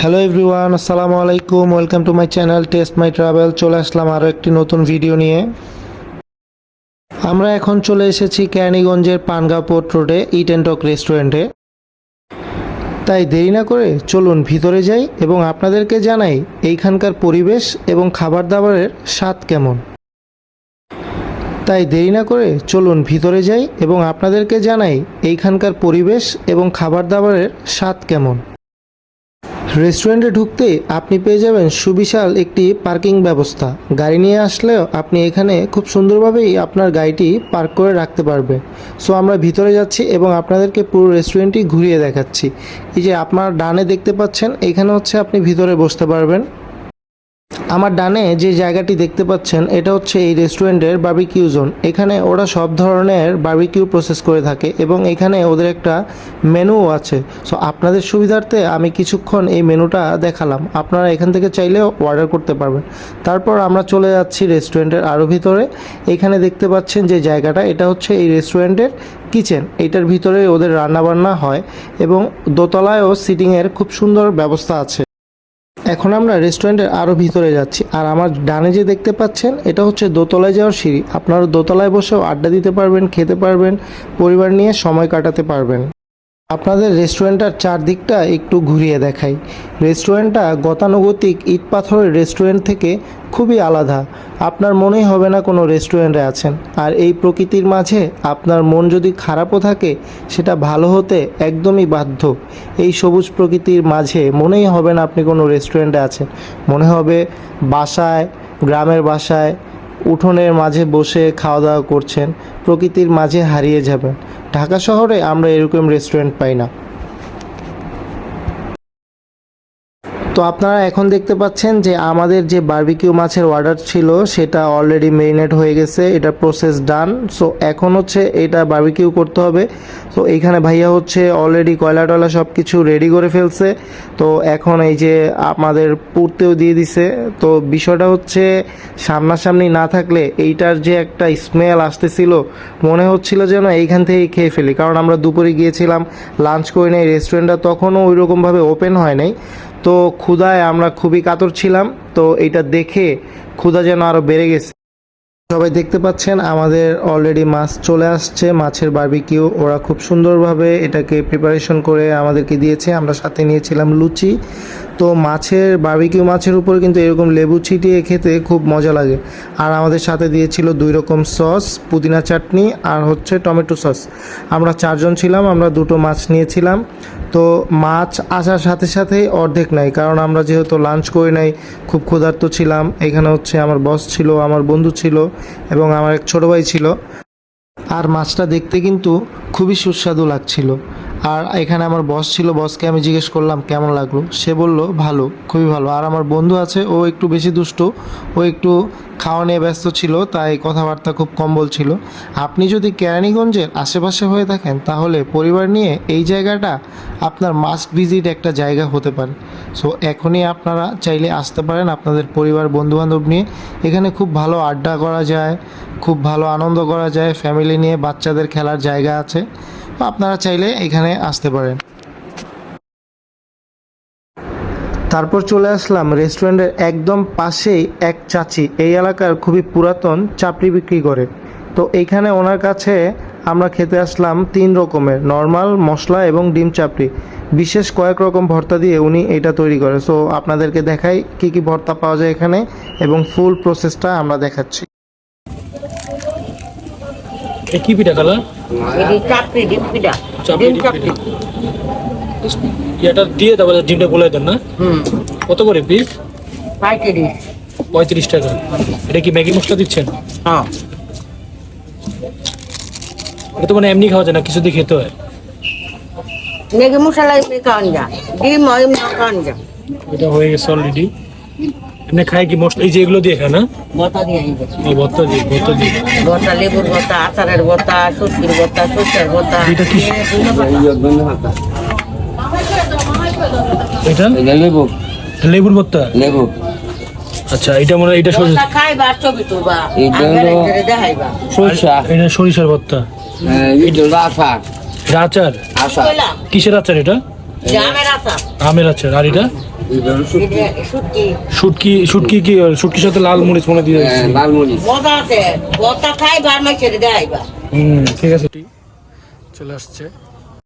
Hello everyone আসসালামু আলাইকুম welcome to my channel test my travel চলে আসলাম আরও একটি নতুন ভিডিও নিয়ে। আমরা এখন চলে এসেছি ক্যানিগঞ্জের পানগাঁ পোর্ট রোডে ইট অ্যান্ড টক রেস্টুরেন্টে তাই দেরি না করে চলুন ভিতরে যাই এবং আপনাদেরকে জানাই এইখানকার পরিবেশ এবং খাবার দাবারের স্বাদ কেমন। তাই দেরি না করে চলুন ভিতরে যাই এবং আপনাদেরকে জানাই এইখানকার পরিবেশ এবং খাবার দাবারের স্বাদ কেমন। রেস্টুরেন্টে ঢুকতে আপনি পেয়ে যাবেন সুবিশাল একটি পার্কিং ব্যবস্থা। গাড়ি নিয়ে আসলেও আপনি এখানে খুব সুন্দরভাবেই আপনার গাড়িটি পার্ক করে রাখতে পারবে। সো আমরা ভিতরে যাচ্ছি এবং আপনাদেরকে পুরো রেস্টুরেন্টটি ঘুরিয়ে দেখাচ্ছি। এই যে আপনার ডানে দেখতে পাচ্ছেন, এখানে হচ্ছে আপনি ভিতরে বসতে পারবেন। আমার ডানে যে জায়গাটি দেখতে পাচ্ছেন, এটা হচ্ছে এই রেস্টুরেন্টের বার্বিকিউ জোন। এখানে ওরা সব ধরনের বার্বিকিউ প্রসেস করে থাকে এবং এখানে ওদের একটা মেনুও আছে। সো, আপনাদের সুবিধার্থে আমি কিছুক্ষণ এই মেনুটা দেখালাম। আপনারা এখান থেকে চাইলেও অর্ডার করতে পারবেন। তারপর আমরা চলে যাচ্ছি রেস্টুরেন্টের আরও ভিতরে। এখানে দেখতে পাচ্ছেন যে জায়গাটা, এটা হচ্ছে এই রেস্টুরেন্টের কিচেন। এটার ভিতরে ওদের রান্নাবান্না হয় এবং দোতলায়ও সিটিংয়ের খুব সুন্দর ব্যবস্থা আছে। এখন আমরা রেস্টুরেন্টের আরও ভিতরে যাচ্ছি। আর আমার ডানে যে দেখতে পাচ্ছেন, এটা হচ্ছে দোতলায় যাওয়ার সিঁড়ি। আপনারা দোতলায় বসেও আড্ডা দিতে পারবেন, খেতে পারবেন, পরিবার নিয়ে সময় কাটাতে পারবেন। আপনাদের রেস্টুরেন্টটার চারদিকটা একটু ঘুরিয়ে দেখাই। রেস্টুরেন্টটা গতানুগতিক ইট পাথরের রেস্টুরেন্ট থেকে খুবই আলাদা। আপনার মনেই হবে না কোনো রেস্টুরেন্টে আছেন। আর এই প্রকৃতির মাঝে আপনার মন যদি খারাপও থাকে, সেটা ভালো হতে একদমই বাধ্য। এই সবুজ প্রকৃতির মাঝে মনেই হবে না আপনি কোনো রেস্টুরেন্টে আছেন। মনে হবে বাসায়, গ্রামের বাসায় উঠোনের মাঝে বসে খাওয়া দাওয়া করছেন, প্রকৃতির মাঝে হারিয়ে যাবেন। ঢাকা শহরে আমরা এরকম রেস্টুরেন্ট পাই না। তো আপনারা এখন দেখতে পাচ্ছেন যে আমাদের যে বারবিকিউ মাছের অর্ডার ছিল, সেটা অলরেডি মেরিনেট হয়ে গেছে, এটা প্রসেস ডান সো এখন হচ্ছে এটা বারবিকিউ করতে হবে। তো এইখানে ভাইয়া হচ্ছে অলরেডি কয়লা টয়লা সব কিছু রেডি করে ফেলছে। তো, এখন এই যে আমাদের পুরতেও দিয়ে দিছে। তো, বিষয়টা হচ্ছে সামনাসামনি না থাকলে এইটার যে একটা স্মেল আসতেছিল, মনে হচ্ছিল যেন এইখান থেকেই খেয়ে ফেলি। কারণ আমরা দুপুরে গিয়েছিলাম লাঞ্চ করে নেই রেস্টুরেন্টটা তখনও ওই রকমভাবে ওপেন হয় নাই। তো ক্ষুধায় আমরা খুবই কাতর ছিলাম, তো এটা দেখে ক্ষুধা যেন আরও বেড়ে গেছে। সবাই দেখতে পাচ্ছেন, আমাদের অলরেডি মাছ চলে আসছে, মাছের বার্বিকিউ ওরা খুব সুন্দরভাবে এটাকে প্রিপারেশন করে আমাদেরকে দিয়েছে। আমরা সাথে নিয়েছিলাম লুচি তো মাছের বারবিকিউ মাছের উপর কিন্তু এরকম লেবু ছিটিয়ে খেতে খুব মজা লাগে। আর আমাদের সাথে দিয়েছিল দুই রকম সস, পুদিনা চাটনি আর হচ্ছে টমেটো সস। আমরা চারজন ছিলাম, আমরা দুটো মাছ নিয়েছিলাম। তো মাছ আসার সাথে সাথেই অর্ধেক নাই, কারণ আমরা যেহেতু লাঞ্চ করে নাই, খুব ক্ষুধার্ত ছিলাম। এখানে হচ্ছে আমার বস ছিল, আমার বন্ধু ছিল এবং আমার এক ছোটো ভাই ছিল। আর মাছটা দেখতে কিন্তু খুবই সুস্বাদু লাগছিল। আর এখানে আমার বস ছিল বসকে আমি জিজ্ঞেস করলাম, কেমন লাগল? সে বলল, ভালো, খুবই ভালো। আর আমার বন্ধু আছে, ও একটু বেশি দুষ্ট, ও একটু খাওয়া নিয়ে ব্যস্ত ছিল, তাই কথাবার্তা খুব কম বলছিল আপনি যদি কেরানীগঞ্জের আশেপাশে হয়ে থাকেন, তাহলে পরিবার নিয়ে এই জায়গাটা আপনার মাস্ট ভিজিট একটা জায়গা হতে পারে। সো এখনই আপনারা চাইলে আসতে পারেন আপনাদের পরিবার, বন্ধুবান্ধব নিয়ে। এখানে খুব ভালো আড্ডা করা যায়, খুব ভালো আনন্দ করা যায় ফ্যামিলি নিয়ে বাচ্চাদের খেলার জায়গা আছে। আপনারা চাইলে এখানে আসতে পারেন। তারপর চলে আসলাম রেস্টুরেন্টের একদম পাশেই এক চাচি। এই এলাকার খুবই পুরাতন চাপড়ি বিক্রি করে। তো এইখানে ওনার কাছে আমরা খেতে আসলাম তিন রকমের, নর্মাল, মশলা এবং ডিম চাপড়ি। বিশেষ কয়েক রকম ভর্তা দিয়ে উনি এটা তৈরি করে। সো আপনাদেরকে দেখাই কি কি ভর্তা পাওয়া যায় এখানে এবং ফুল প্রসেসটা আমরা দেখাচ্ছি। এ কি পিঠা কালা চাপড়ি ডিম পিঠা। চাপড়ি এটা দিয়ে তারপরে ডিমটা বলে দেন না? কত করে পিস পাইকারি। পঁয়ত্রিশ টাকা। এটা কি ম্যাগি মশলা দিচ্ছেন? হ্যাঁ। এটা তো মানে এমনি খাওয়া যায় না কিছু দিয়ে খেতে হয়। লেগে মশলা এমনি খাওয়ান যা ডিম এমনি খাওয়ান যা এটা হয়ে গেছে অলরেডি এমনি খায় কি মশলা? এই যে এগুলো দিয়ে খায় না? বতা দিয়ে এই ভর্তা দিয়ে বতা লেবুর বতা আচারের বতা সবজির বতা সরষের বতা। এটা কি? এটা? এটা লেবু। লেবুর ভর্তা লেবু। আচ্ছা এটা মনে হয় এটা সরিষা। বতা খাইবা ছবি তুলবা। এটা দেখাইবা। সরষা। এটা সরিষার ভর্তা এটা হলো আচার। এটা আচার? আচার। কিসের আচার এটা? জামের আচার। আমের আচার। আর এটা এটা? শুটকি। শুটকি। শুটকি কি শুটকির সাথে লাল মরিচ মনে দিয়ে দিচ্ছি। মজা আছে। বতা খাই বার মাই ছেড়ে দেয় হুম ঠিক আছে। চলে আসছে।